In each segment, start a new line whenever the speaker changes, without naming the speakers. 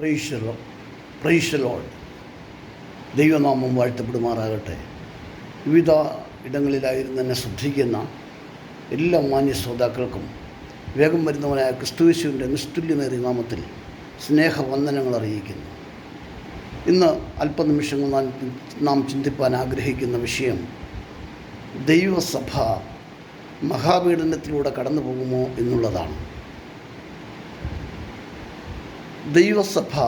പ്രൈഷലോൾ ദൈവനാമം വാഴ്ത്തപ്പെടുമാറാകട്ടെ. വിവിധ ഇടങ്ങളിലായിരുന്നു എന്നെ ശ്രദ്ധിക്കുന്ന എല്ലാ മാന്യ ശ്രോതാക്കൾക്കും വേഗം വരുന്നവനായ ക്രിസ്തുവിശുവിന്റെ നിസ്തുല്യമേറിയ നാമത്തിൽ സ്നേഹവന്ദനങ്ങൾ അറിയിക്കുന്നു. ഇന്ന് അല്പനിമിഷങ്ങൾ നാം നാം ചിന്തിപ്പാൻ ആഗ്രഹിക്കുന്ന വിഷയം ദൈവസഭ മഹാപീഡനത്തിലൂടെ കടന്നു പോകുമോ എന്നുള്ളതാണ്. ദൈവസഭ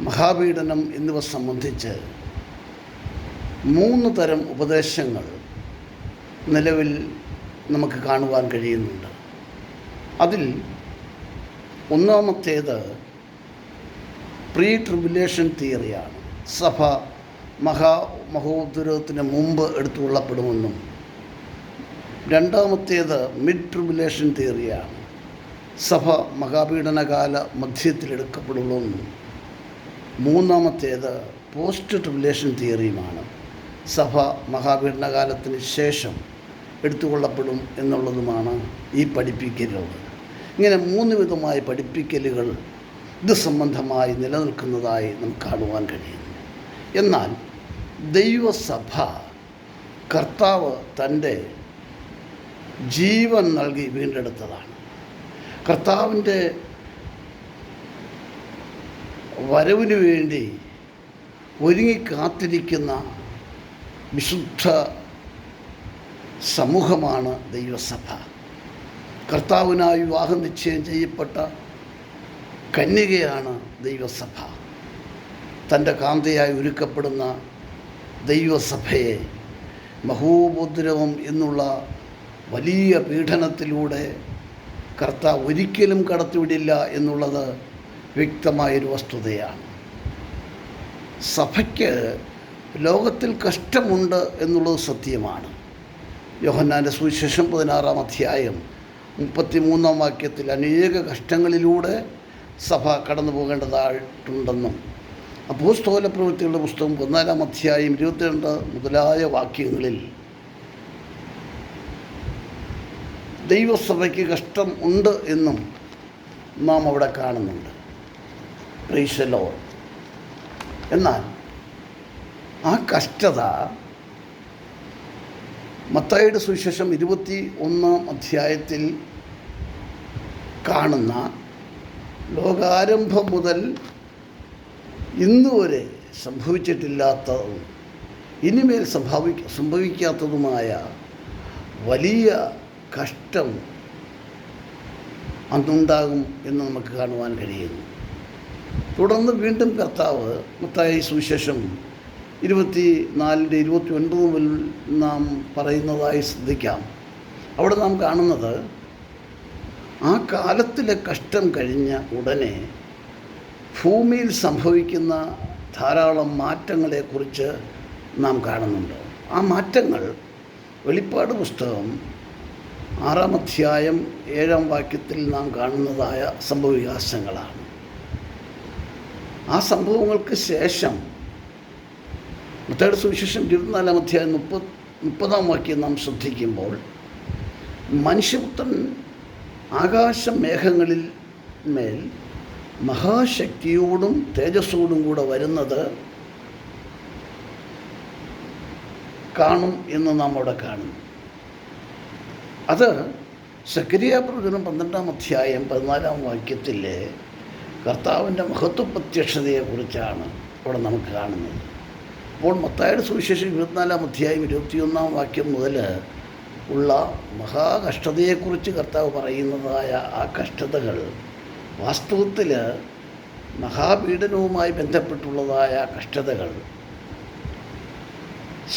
മഹാപീഡനം എന്നിവ സംബന്ധിച്ച് മൂന്ന് തരം ഉപദേശങ്ങൾ നിലവിൽ നമുക്ക് കാണുവാൻ കഴിയുന്നുണ്ട്. അതിൽ ഒന്നാമത്തേത് പ്രീ ട്രിബുലേഷൻ തിയറിയാണ്. സഭ മഹാ മഹോദ്രവത്തിന് മുമ്പ് എടുത്തുകൊള്ളപ്പെടുമെന്നും. രണ്ടാമത്തേത് മിഡ് ട്രിബുലേഷൻ തിയറിയാണ്. സഭ മഹാപീഡനകാല മധ്യത്തിലെടുക്കപ്പെടുള്ളൂ മൂന്നാമത്തേത് പോസ്റ്റ് ട്രിബുലേഷൻ തിയറിയുമാണ്. സഭ മഹാപീഡനകാലത്തിന് ശേഷം എടുത്തുകൊള്ളപ്പെടും എന്നുള്ളതുമാണ് ഈ പഠിപ്പിക്കലുകൾ. ഇങ്ങനെ മൂന്ന് വിധമായ പഠിപ്പിക്കലുകൾ ഇത് സംബന്ധമായി നിലനിൽക്കുന്നതായി നമുക്ക് കാണുവാൻ കഴിയുന്നു എന്നാൽ ദൈവസഭ കർത്താവ് തന്റെ ജീവൻ നൽകി വീണ്ടെടുത്തതാണ്. കർത്താവിന്റെ വരവിന് വേണ്ടി ഒരുങ്ങി കാത്തിരിക്കുന്ന വിശുദ്ധ സമൂഹമാണ് ദൈവസഭ. കർത്താവിനായി വിവാഹം നിശ്ചയം ചെയ്യപ്പെട്ട കന്യകയാണ് ദൈവസഭ. തന്റെ കാന്തയായി ഒരുക്കപ്പെടുന്ന ദൈവസഭയെ മഹോപദ്രവം എന്നുള്ള വലിയ പീഡനത്തിലൂടെ കർത്താവ് ഒരിക്കലും കടത്തിവിടില്ല എന്നുള്ളത് വ്യക്തമായൊരു വസ്തുതയാണ്. സഭയ്ക്ക് ലോകത്തിൽ കഷ്ടമുണ്ട് എന്നുള്ളത് സത്യമാണ്. യോഹന്നാന്റെ സുവിശേഷം പതിനാറാം അധ്യായം മുപ്പത്തി മൂന്നാം വാക്യത്തിൽ അനേക കഷ്ടങ്ങളിലൂടെ സഭ കടന്നു പോകേണ്ടതായിട്ടുണ്ടെന്നും അപ്പോസ്തോല പ്രവൃത്തികളുടെ പുസ്തകം പതിനാലാം അധ്യായം ഇരുപത്തിരണ്ട് മുതലായ വാക്യങ്ങളിൽ ദൈവസഭയ്ക്ക് കഷ്ടം ഉണ്ട് എന്നും നാം അവിടെ കാണുന്നുണ്ട്. പ്രീശലോ എന്നാൽ ആ കഷ്ടത മത്തായിയുടെ സുവിശേഷം ഇരുപത്തി ഒന്നാം അധ്യായത്തിൽ കാണുന്ന ലോകാരംഭം മുതൽ ഇന്നുവരെ സംഭവിച്ചിട്ടില്ലാത്തതും ഇനിമേൽ സംഭവി സംഭവിക്കാത്തതുമായ വലിയ കഷ്ടം അന്നുണ്ടാകും എന്ന് നമുക്ക് കാണുവാൻ കഴിയുന്നു. തുടർന്ന് വീണ്ടും കർത്താവ് മത്തായി സുവിശേഷം ഇരുപത്തി നാലിന്റെ ഇരുപത്തി ഒൻപത് മുതൽ നാം പറയുന്നതായി ശ്രദ്ധിക്കാം. അവിടെ നാം കാണുന്നത് ആ കാലത്തിലെ കഷ്ടം കഴിഞ്ഞ ഉടനെ ഭൂമിയിൽ സംഭവിക്കുന്ന ധാരാളം മാറ്റങ്ങളെക്കുറിച്ച് നാം കാണുന്നുണ്ട്. ആ മാറ്റങ്ങൾ വെളിപ്പാട് പുസ്തകം ആറാം അധ്യായം ഏഴാം വാക്യത്തിൽ നാം കാണുന്നതായ സംഭവവികാസങ്ങളാണ്. ആ സംഭവങ്ങൾക്ക് ശേഷം മത്തയുടെ സുവിശേഷം ഇരുപത്തിനാലാം അധ്യായം മുപ്പത് മുപ്പതാം വാക്യം നാം ശ്രദ്ധിക്കുമ്പോൾ മനുഷ്യപുത്രൻ ആകാശമേഘങ്ങളിൽ മേൽ മഹാശക്തിയോടും തേജസ്സോടും കൂടെ വരുന്നത് കാണും എന്ന് നാം അവിടെ കാണുന്നു. അത് സക്രിയ പ്രവചനം പന്ത്രണ്ടാം അധ്യായം പതിനാലാം വാക്യത്തിൽ കർത്താവിന്റെ മഹത്വ പ്രത്യക്ഷതയെക്കുറിച്ചാണ് ഇവിടെ നമുക്ക് കാണുന്നത്. അപ്പോൾ മത്തായുടെ സുവിശേഷം ഇരുപത്തിനാലാം അധ്യായം ഇരുപത്തിയൊന്നാം വാക്യം മുതൽ ഉള്ള മഹാകഷ്ടതയെക്കുറിച്ച് കർത്താവ് പറയുന്നതായ ആ കഷ്ടതകൾ വാസ്തവത്തിൽ മഹാപീഡനവുമായി ബന്ധപ്പെട്ടുള്ളതായ കഷ്ടതകൾ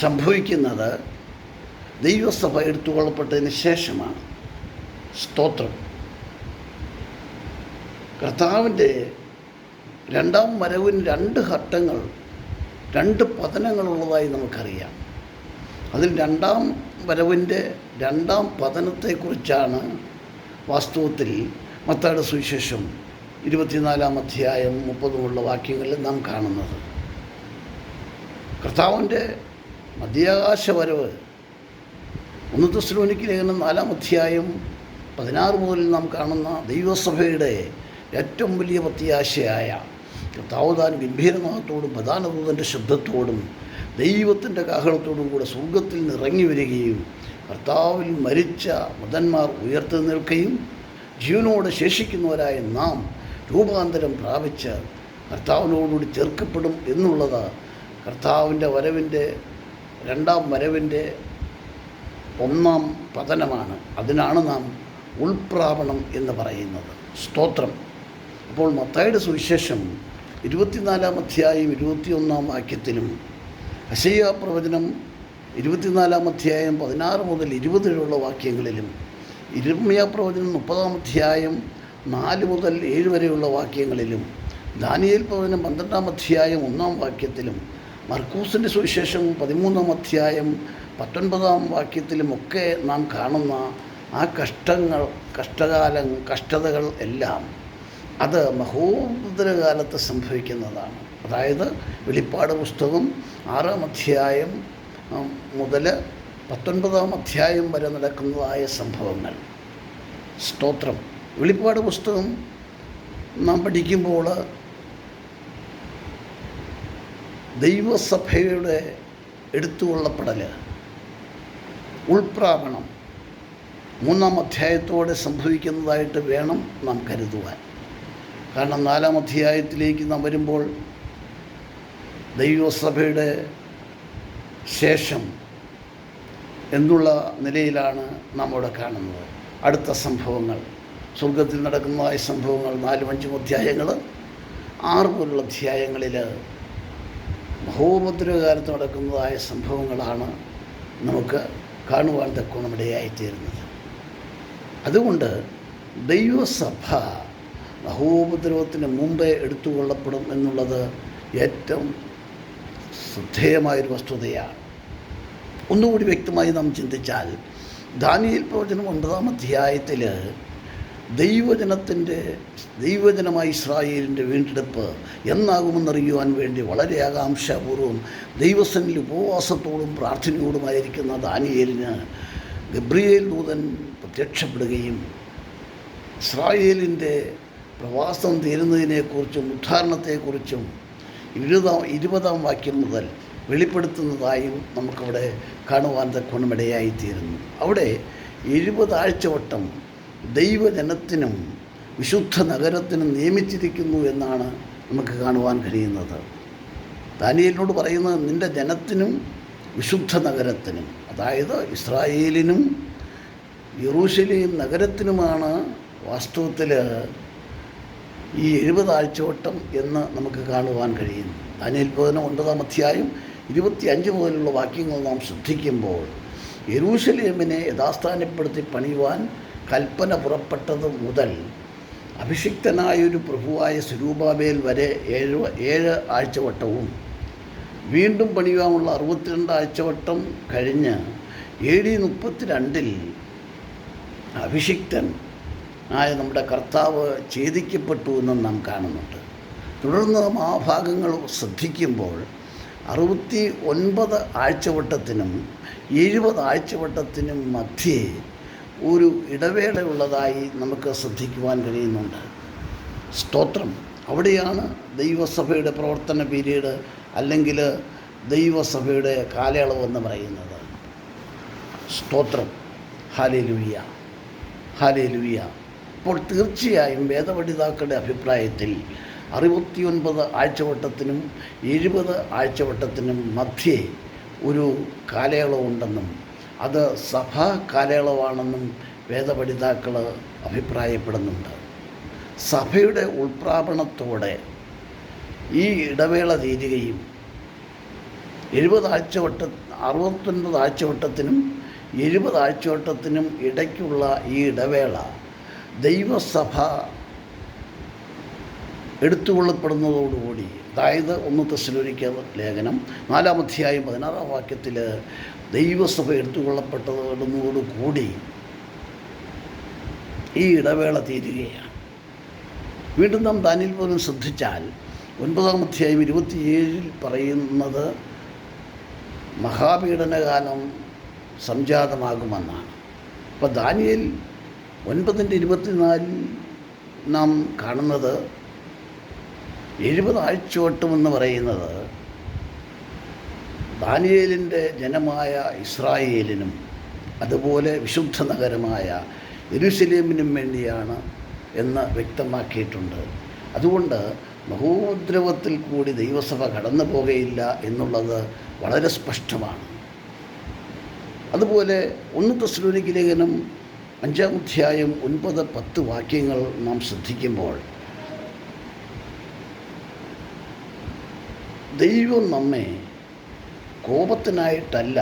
സംഭവിക്കുന്നത് ദൈവസഭ എടുത്തുകൊള്ളപ്പെട്ടതിന് ശേഷമാണ്. സ്തോത്രം. കർത്താവിന്റെ രണ്ടാം വരവിന് രണ്ട് ഘട്ടങ്ങൾ രണ്ട് പതനങ്ങളുള്ളതായി നമുക്കറിയാം. അതിൽ രണ്ടാം വരവിന്റെ രണ്ടാം പതനത്തെക്കുറിച്ചാണ് വാസ്തവത്തിൽ മത്താട് സുവിശേഷം ഇരുപത്തിനാലാം അധ്യായം മുപ്പതുമുള്ള വാക്യങ്ങളിൽ നാം കാണുന്നത്. കർത്താവിന്റെ മധ്യാകാശ വരവ് ഒന്ന് ശ്രോനിക്ക് ലേഖനം നാലാം അധ്യായം പതിനാറ് മുതൽ നാം കാണുന്ന ദൈവസഭയുടെ ഏറ്റവും വലിയ പ്രത്യാശയായ കർത്താവ് താൻ ഗംഭീരനാഥത്തോടും ശബ്ദത്തോടും ദൈവത്തിന്റെ കാഹളത്തോടും കൂടെ സ്വർഗത്തിൽ നിന്ന് ഇറങ്ങി വരികയും കർത്താവിൽ മരിച്ച മതന്മാർ ഉയർത്തു നിൽക്കുകയും ജീവനോടെ ശേഷിക്കുന്നവരായ നാം രൂപാന്തരം പ്രാപിച്ച് കർത്താവിനോടുകൂടി ചേർക്കപ്പെടും എന്നുള്ളത് കർത്താവിന്റെ വരവിന്റെ രണ്ടാം വരവിന്റെ ഒന്നാം പതനമാണ്. അതിനാണ് നാം ഉൾപ്രാവണം എന്ന് പറയുന്നത്. സ്തോത്രം. അപ്പോൾ മത്തായുടെ സുവിശേഷം ഇരുപത്തിനാലാം അധ്യായം ഇരുപത്തിയൊന്നാം വാക്യത്തിലും അശയ്യ പ്രവചനം ഇരുപത്തിനാലാം അധ്യായം പതിനാറ് മുതൽ ഇരുപത് വരെയുള്ള വാക്യങ്ങളിലും ഇരുമയ പ്രവചനം മുപ്പതാം അധ്യായം നാല് മുതൽ ഏഴ് വരെയുള്ള വാക്യങ്ങളിലും ദാനിയേൽ പ്രവചനം പന്ത്രണ്ടാം അധ്യായം ഒന്നാം വാക്യത്തിലും മർക്കൂസിന്റെ സുവിശേഷം പതിമൂന്നാം അധ്യായം പത്തൊൻപതാം വാക്യത്തിലുമൊക്കെ നാം കാണുന്ന ആ കഷ്ടങ്ങൾ കഷ്ടകാലം കഷ്ടതകൾ എല്ലാം അത് മഹോദരകാലത്ത് സംഭവിക്കുന്നതാണ്. അതായത് വെളിപ്പാട് പുസ്തകം ആറാം അധ്യായം മുതൽ പത്തൊൻപതാം അധ്യായം വരെ നടക്കുന്നതായ സംഭവങ്ങൾ. സ്തോത്രം. വെളിപ്പാട് പുസ്തകം നാം പഠിക്കുമ്പോൾ ദൈവസഭയുടെ എടുത്തുകൊള്ളപ്പെടൽ ഉൾപ്രാപണം മൂന്നാം അധ്യായത്തോടെ സംഭവിക്കുന്നതായിട്ട് വേണം നാം കരുതുവാൻ. കാരണം നാലാം അധ്യായത്തിലേക്ക് നാം വരുമ്പോൾ ദൈവസഭയുടെ ശേഷം എന്നുള്ള നിലയിലാണ് നാം അവിടെ കാണുന്നത്. അടുത്ത സംഭവങ്ങൾ. സ്വർഗത്തിൽ നടക്കുന്നതായ സംഭവങ്ങൾ നാലും അഞ്ചും അധ്യായങ്ങൾ. ആറ് പോലുള്ള അധ്യായങ്ങളിൽ മഹോപദ്രവകാലത്ത് നടക്കുന്നതായ സംഭവങ്ങളാണ് നമുക്ക് കാണുവാൻ തക്കോണമിടയായിത്തീരുന്നത് അതുകൊണ്ട് ദൈവസഭ മഹോപദ്രവത്തിന് മുമ്പേ എടുത്തുകൊള്ളപ്പെടും എന്നുള്ളത് ഏറ്റവും ശ്രദ്ധേയമായൊരു വസ്തുതയാണ്. ഒന്നുകൂടി വ്യക്തമായി നാം ചിന്തിച്ചാൽ ദാനിയേൽ പ്രവചനം ഒൻപതാം അധ്യായത്തിൽ ദൈവജനത്തിന്റെ ദൈവജനമായി ഇസ്രായേലിന്റെ വീണ്ടെടുപ്പ് എന്നാകുമെന്നറിയുവാൻ വേണ്ടി വളരെ ആകാംക്ഷാപൂർവം ദൈവസനിൽ ഉപവാസത്തോടും പ്രാർത്ഥനയോടുമായിരിക്കുന്ന ദാനിയേലിന് ഗബ്രിയേൽ ദൂതൻ പ്രത്യക്ഷപ്പെടുകയും ഇസ്രായേലിന്റെ പ്രവാസം തീരുന്നതിനെക്കുറിച്ചും ഉദ്ധാരണത്തെക്കുറിച്ചും ഇരുപതാം ഇരുപതാം വാക്യം മുതൽ വെളിപ്പെടുത്തുന്നതായും നമുക്കവിടെ കാണുവാൻ തക്കോണമിടയായിത്തീരുന്നു അവിടെ എഴുപത് ആഴ്ചവട്ടം ദൈവജനത്തിനും വിശുദ്ധ നഗരത്തിനും നിയമിച്ചിരിക്കുന്നു എന്നാണ് നമുക്ക് കാണുവാൻ കഴിയുന്നത്. ദാനിയലിനോട് പറയുന്നത് നിന്റെ ജനത്തിനും വിശുദ്ധ നഗരത്തിനും അതായത് ഇസ്രായേലിനും യെറൂശലേം നഗരത്തിനുമാണ് വാസ്തവത്തിൽ ഈ എഴുപതാഴ്ചവട്ടം എന്ന് നമുക്ക് കാണുവാൻ കഴിയുന്നു ദാനിയൽ ബോധനം ഒൻപതാം അധ്യായം ഇരുപത്തി അഞ്ച് മുതലുള്ള വാക്യങ്ങൾ നാം ശ്രദ്ധിക്കുമ്പോൾ യെരൂശലേമിനെ യഥാസ്ഥാനപ്പെടുത്തി പണിയുവാൻ കൽപ്പന പുറപ്പെട്ടത് മുതൽ അഭിഷിക്തനായൊരു പ്രഭുവായ സ്വരൂപാബേൽ വരെ ഏഴ് ഏഴ് ആഴ്ചവട്ടവും വീണ്ടും പണിയുവാനുള്ള അറുപത്തിരണ്ട് ആഴ്ചവട്ടം കഴിഞ്ഞ് എ ഡി മുപ്പത്തിരണ്ടിൽ അഭിഷിക്തൻ ആയ നമ്മുടെ കർത്താവ് ഛേദിക്കപ്പെട്ടു എന്നും നാം കാണുന്നുണ്ട്. തുടർന്ന് നാം ആ ഭാഗങ്ങൾ ശ്രദ്ധിക്കുമ്പോൾ അറുപത്തി ഒൻപത് ആഴ്ചവട്ടത്തിനും എഴുപത് ആഴ്ചവട്ടത്തിനും മധ്യേ ഒരു ഇടവേളയുള്ളതായി നമുക്ക് ശ്രദ്ധിക്കുവാൻ കഴിയുന്നുണ്ട്. സ്തോത്രം. അവിടെയാണ് ദൈവസഭയുടെ പ്രവർത്തന പീരീഡ് അല്ലെങ്കിൽ ദൈവസഭയുടെ കാലയളവ് എന്ന് പറയുന്നത്. സ്തോത്രം. ഹാലേ ലുവിയ ഹാലേ ലുവിയ അപ്പോൾ തീർച്ചയായും വേദപഠിതാക്കളുടെ അഭിപ്രായത്തിൽ അറുപത്തിയൊൻപത് ആഴ്ചവട്ടത്തിനും എഴുപത് ആഴ്ചവട്ടത്തിനും മധ്യേ ഒരു കാലയളവുണ്ടെന്നും അത് സഭാ കാലയളവാണെന്നും വേദപഠിതാക്കൾ അഭിപ്രായപ്പെടുന്നുണ്ട്. സഭയുടെ ഉൾപ്രാപണത്തോടെ ഈ ഇടവേള തീരുകയും എഴുപത് ആഴ്ചവട്ട അറുപത്തൊൻപത് ആഴ്ചവട്ടത്തിനും എഴുപത് ആഴ്ചവട്ടത്തിനും ഇടയ്ക്കുള്ള ഈ ഇടവേള ദൈവസഭ എടുത്തുകൊള്ളപ്പെടുന്നതോടുകൂടി അതായത് ഒന്ന് തെസ്സലോനിക്ക ലേഖനം നാലാം അധ്യായം പതിനാറാം വാക്യത്തിൽ ദൈവസഭ എടുത്തുകൊള്ളപ്പെട്ടതോടുകൂടി ഈ ഇടവേള തീരുകയാണ്. വീണ്ടും നാം ദാനിൽ പോലും ശ്രദ്ധിച്ചാൽ ഒൻപതാം അധ്യായം ഇരുപത്തിയേഴിൽ പറയുന്നത് മഹാപീഡനകാലം സംജാതമാകുമെന്നാണ്. അപ്പോൾ ദാനിയൽ ഒൻപതിന്റെ ഇരുപത്തിനാലിൽ നാം കാണുന്നത് എഴുപത് ആഴ്ചവട്ടം എന്ന് പറയുന്നത് ദാനിയേലിന്റെ ജനമായ ഇസ്രായേലിനും അതുപോലെ വിശുദ്ധ നഗരമായ എരുസലേമിനും വേണ്ടിയാണ് എന്ന് വ്യക്തമാക്കിയിട്ടുണ്ട്. അതുകൊണ്ട് മഹോദ്രവത്തിൽ കൂടി ദൈവസഭ കടന്നു പോകുകയില്ല എന്നുള്ളത് വളരെ സ്പഷ്ടമാണ്. അതുപോലെ ഒന്ന് തസ്ലോനിക്ക് ലേഖനം അഞ്ചാം അധ്യായം ഒൻപത് പത്ത് വാക്യങ്ങൾ നാം ശ്രദ്ധിക്കുമ്പോൾ ദൈവം നമ്മെ കോപത്തിനായിട്ടല്ല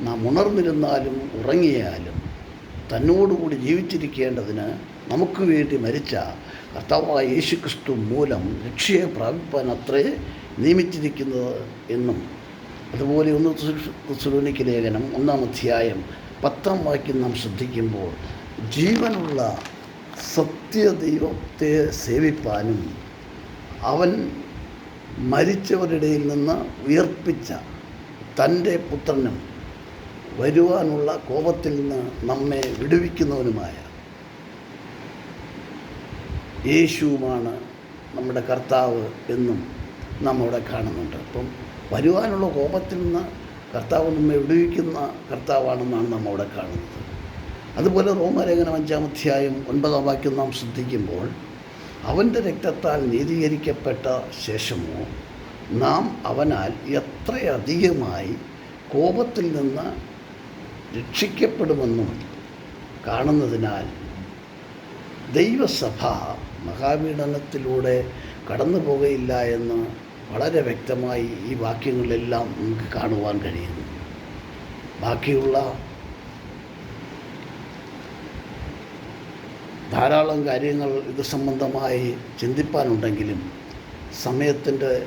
നാം ഉണർന്നിരുന്നാലും ഉറങ്ങിയാലും തന്നോടുകൂടി ജീവിച്ചിരിക്കേണ്ടതിന് നമുക്ക് വേണ്ടി മരിച്ച കർത്താവായ യേശുക്രിസ്തു മൂലം രക്ഷയെ പ്രാപിപ്പാൻ അത്രേ നിയമിച്ചിരിക്കുന്നത് എന്നും അതുപോലെ ഒന്ന് സുലോനിക്ക് ലേഖനം ഒന്നാം അധ്യായം പത്താം വാക്യം നാം ശ്രദ്ധിക്കുമ്പോൾ ജീവനുള്ള സത്യദൈവത്തെ സേവിപ്പാനും അവൻ മരിച്ചവരുടെ നിന്ന് ഉയർപ്പിച്ച തന്റെ പുത്രനും വരുവാനുള്ള കോപത്തിൽ നിന്ന് നമ്മെ വിടുവിക്കുന്നവനുമായ യേശുവുമാണ് നമ്മുടെ കർത്താവ് എന്നും നമ്മളിവിടെ കാണുന്നുണ്ട്. അപ്പം വരുവാനുള്ള കോപത്തിൽ നിന്ന് കർത്താവ് നമ്മെ വിടുവിക്കുന്ന കർത്താവാണെന്നാണ് നാം അവിടെ കാണുന്നത്. അതുപോലെ റോമലേഖനം അഞ്ചാം അധ്യായം ഒൻപതാം വാക്യം നാം ശ്രദ്ധിക്കുമ്പോൾ അവന്റെ രക്തത്താൽ നീതീകരിക്കപ്പെട്ട ശേഷമോ നാം അവനാൽ എത്രയധികമായി കോപത്തിൽ നിന്ന് രക്ഷിക്കപ്പെടുമെന്നും കാണുന്നതിനാൽ ദൈവസഭ മഹാപീഡനത്തിലൂടെ കടന്നു പോകയില്ല എന്ന് വളരെ വ്യക്തമായി ഈ വാക്യങ്ങളിലെല്ലാം നമുക്ക് കാണുവാൻ കഴിയുന്നു. ബാക്കിയുള്ള ധാരാളം കാര്യങ്ങൾ ഇത് സംബന്ധമായി ചിന്തിപ്പാനുണ്ടെങ്കിലും സമയത്തിന്റെ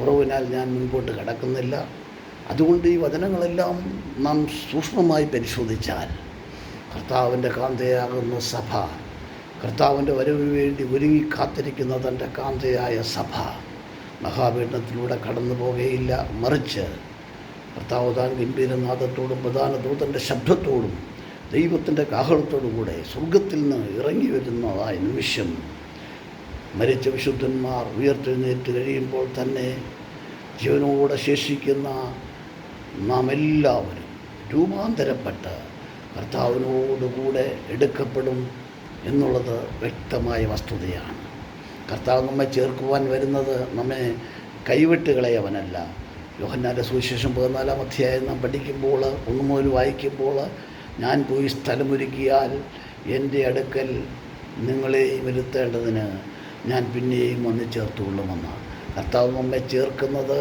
കുറവിനാൽ ഞാൻ മുൻപോട്ട് കടക്കുന്നില്ല. അതുകൊണ്ട് ഈ വചനങ്ങളെല്ലാം നാം സൂക്ഷ്മമായി പരിശോധിച്ചാൽ കർത്താവിന്റെ കാന്തയാകുന്ന സഭ കർത്താവിന്റെ വരവിന് വേണ്ടി ഒരുങ്ങി കാത്തിരിക്കുന്ന തന്റെ കാന്തയായ സഭ മഹാപീഠത്തിലൂടെ കടന്നു പോകുകയില്ല മറിച്ച് കർത്താവ് താൻ ഗംഭീരനാഥത്തോടും പ്രധാന ദൂതന്റെ ശബ്ദത്തോടും ദൈവത്തിന്റെ കാഹളത്തോടും കൂടെ സ്വർഗത്തിൽ നിന്ന് ഇറങ്ങി വരുന്നതായ നിമിഷം മരിച്ച വിശുദ്ധന്മാർ ഉയർത്തെഴുന്നേറ്റ് കഴിയുമ്പോൾ തന്നെ ജീവനോടെ ശേഷിക്കുന്ന നാം എല്ലാവരും രൂപാന്തരപ്പെട്ട് കർത്താവിനോടുകൂടെ എടുക്കപ്പെടും എന്നുള്ളത് വ്യക്തമായ വസ്തുതയാണ്. കർത്താവ് നമ്മെ ചേർക്കുവാൻ വരുന്നത് നമ്മെ കൈവിട്ട് കളയവനല്ല യോഹന്നാന്റെ സുവിശേഷം പതിനാലാം അധ്യായം നാം പഠിക്കുമ്പോൾ ഒന്ന് വായിക്കുമ്പോൾ ഞാൻ പോയി സ്ഥലമൊരുക്കിയാൽ എന്റെ അടുക്കൽ നിങ്ങളെ വരുത്തേണ്ടതിന് ഞാൻ പിന്നെയും വന്ന് ചേർത്തുകൊള്ളുമെന്ന് കർത്താവ് നമ്മെ ചേർക്കുന്നത്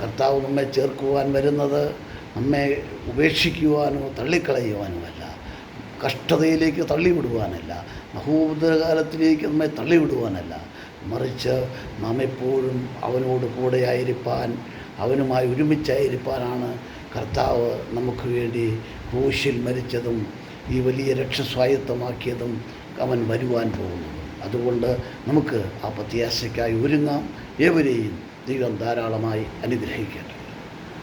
കർത്താവ് നമ്മെ ചേർക്കുവാൻ വരുന്നത് നമ്മെ ഉപേക്ഷിക്കുവാനോ തള്ളിക്കളയുവാനോ അല്ല കഷ്ടതയിലേക്ക് തള്ളിവിടുവാനല്ല. മഹോദരകാലത്തിലേക്ക് നമ്മെ തള്ളിവിടുവാനല്ല. മറിച്ച് നാം എപ്പോഴും അവനോട് കൂടെയായിരിപ്പാൻ ആയിരിക്കാൻ അവനുമായി ഒരുമിച്ചായിരിക്കാനാണ് കർത്താവ് നമുക്ക് വേണ്ടി ക്രൂശിൽ മരിച്ചതും ഈ വലിയ രക്ഷ സ്വായത്തമാക്കിയതും അവൻ വരുവാൻ പോകുന്നു അതുകൊണ്ട് നമുക്ക് ആ പ്രത്യാശയ്ക്കായി ഒരുങ്ങാം. ഏവരെയും ദൈവം ധാരാളമായി അനുഗ്രഹിക്കട്ടെ.